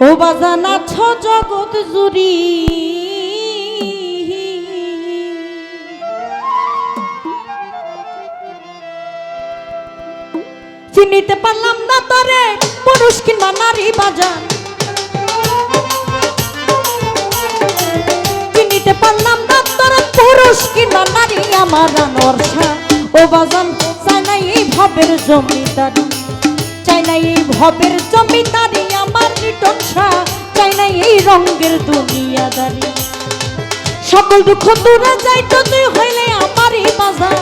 ও বাজান আছো জগৎ জুড়ি। চিনিতে পারলাম না তরে, পুরুষ কিংবা নারী বাজান। চিনিতে পারলাম না তরে, পুরুষ কিংবা নারী আমার আনর্ষা ও বাজান, চাই না এই ভাবের জমিদারি। চাই না এই ভবের জমিদারি আমার লিটন চাই না এই রঙের দুনিয়াদারি। সকল দুঃখ দূরে যাই তো তুই হইলে আমারই বাজার।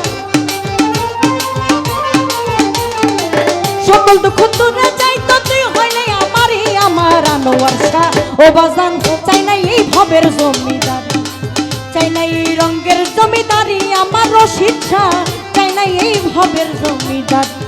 সকল দুঃখ দূরে যাই তো তুই হইলে আমারই আমার আনোয়ার শাহ। ও বাজান চাই না এই ভবের জমিদারি। চাই না এই রঙের জমিদারি আমার রশিদ শাহ। চাই না এই ভবের জমিদারি।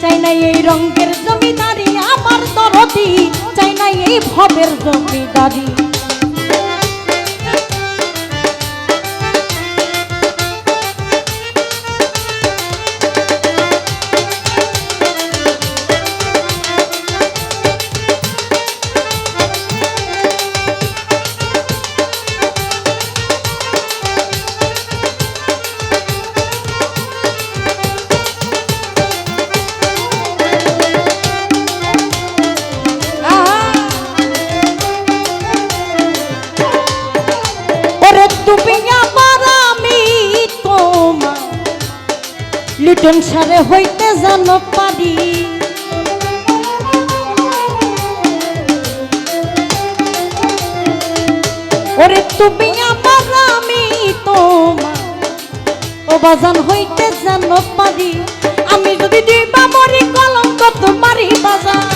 চাই না এই রঙের জমিদারি আমার দরদি। চাই না এই ভবের জমিদারি। লিটন সারে হইতে জানো পারি। ওরে তুমি আমার, আমি তোমার। ও বাজান হইতে জানো পারি। আমি যদি দিবা মরি কলঙ্ক, তোমারই বাজান।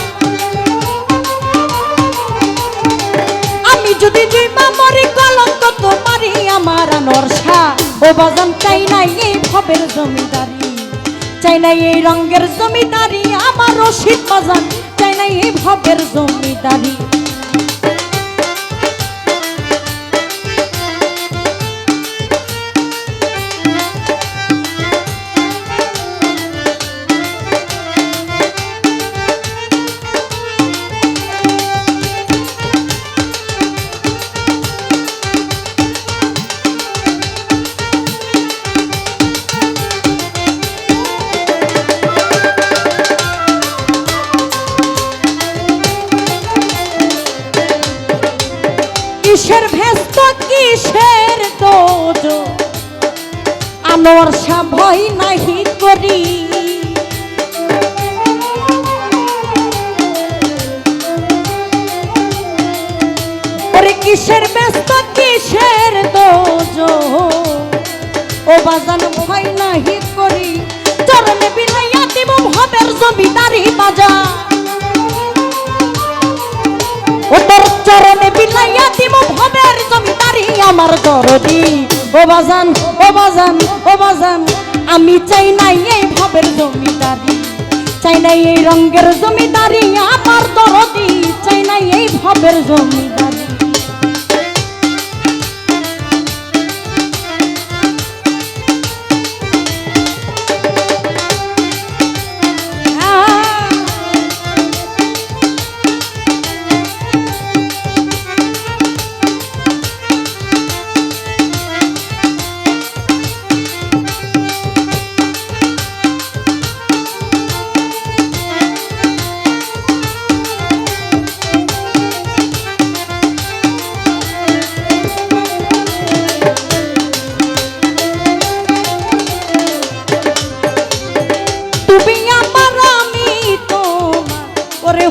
আমি যদি দিবা মরি কলঙ্ক, তোমারই আমার নরসা ও বাজান চাই নাই এই ভবের জমিদারি। চাই না এই রঙের জমিদারি আমার রশিদ বাজান চাই না এই ভবের জমিদারি। শাহ ভয় নাহি করি। কিসের ব্যস্ত, কিসের দোজ ও বাজান ভয় নাহি করি। চরণে বিলাইয়া দিব ভবের জমিদারি বাজার। ও তোর চরণে বিলাইয়া দিব ভবের জমিদারি আমার দরদি ও বাজান ও বাজান ও বাজান, আমি চাই নাই এই ভাবের জমিদারি। চাই নাই এই রঙের জমিদারি, আমার দরদি। চাই নাই এই ভাবের জমিদারি।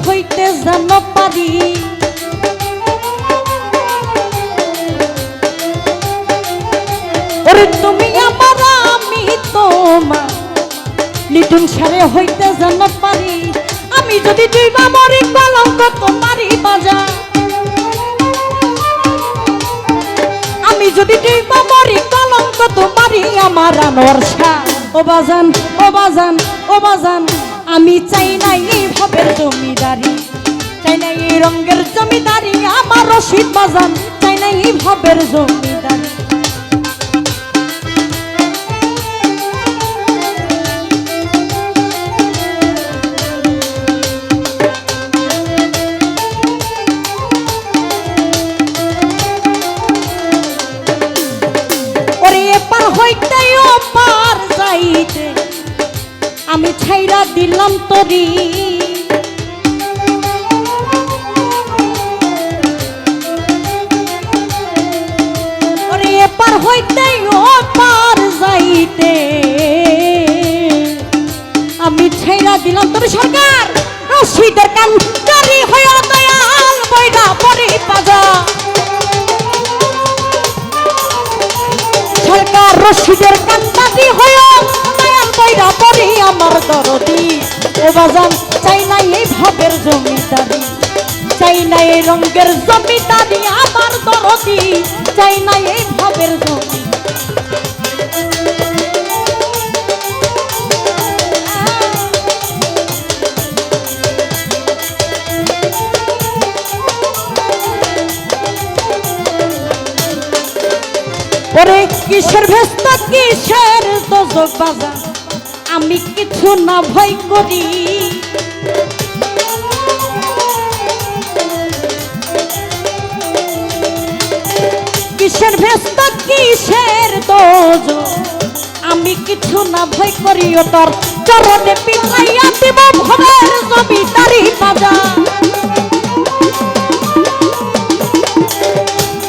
হইতে যেন পারি। তুমি আমার, আমি তোমার। লিটুন সারে হইতে যেন পারি। আমি যদি তুই বামরি কলঙ্ক তোমারই বাজা আমি যদি তুই বামরি কলঙ্ক তোমারই আমার আনর্ষা ও বাজান ও বাজান ও বাজান। আমি চাই না এই জমিদারি। চাই না এই রঙের জমিদারি, আমার রশিদ বাজান চাই না এই ভবের জমিদারি। আমি ছাইরা দিলাম তরি। এপার হইতে ও পার যাইতে। আমি ছাইরা দিলাম তোর সরকার। রশিদের কান হইয়া দয়াল বইরা পরি বাজা বাজান, চাই না এই ভাবের জমিদারি। চাই না এই রঙের জমিদারি, আমার দরদি। চাই না এই ভাবের জমি। ওরে কিসের ভেস্ত, কিসের দোজক বাজা আমি কিছু না ভয় করি। কিসের ভেস্ত কিসের দোজক আমি কিছু না ভয় করি ও তোর চরণে পিলাইয়া দিব ভবের জমিদারি বাজা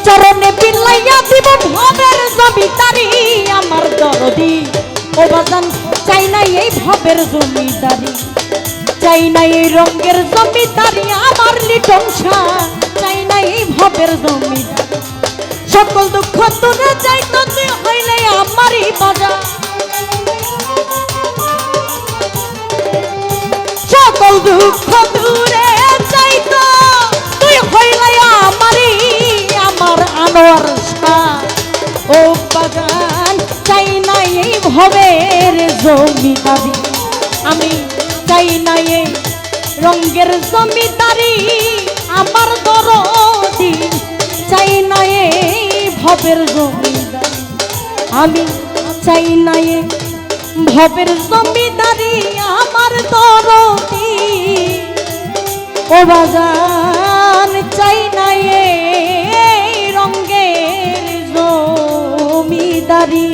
চরণে পিলাইয়া দিব ভবের জমিদারি আমার দরদি। ও চাই না এই ভাবের জমিদারি। চাই না এই রঙের জমিদারি, আমার লিটন চাই না এই ভাবের জমিদারি। সকল দুঃখ তোরা চাই তো হইলে আমারই বাজা রঙ্গের জমিদারি আমি চাই না রঙ্গের জমিদারি আমার দরদি চাই না এ ভবের জমিদারি আমি চাই না এ ভবের জমিদারি আমার দরদি ও বাজান চাই না এ রঙ্গের জমিদারি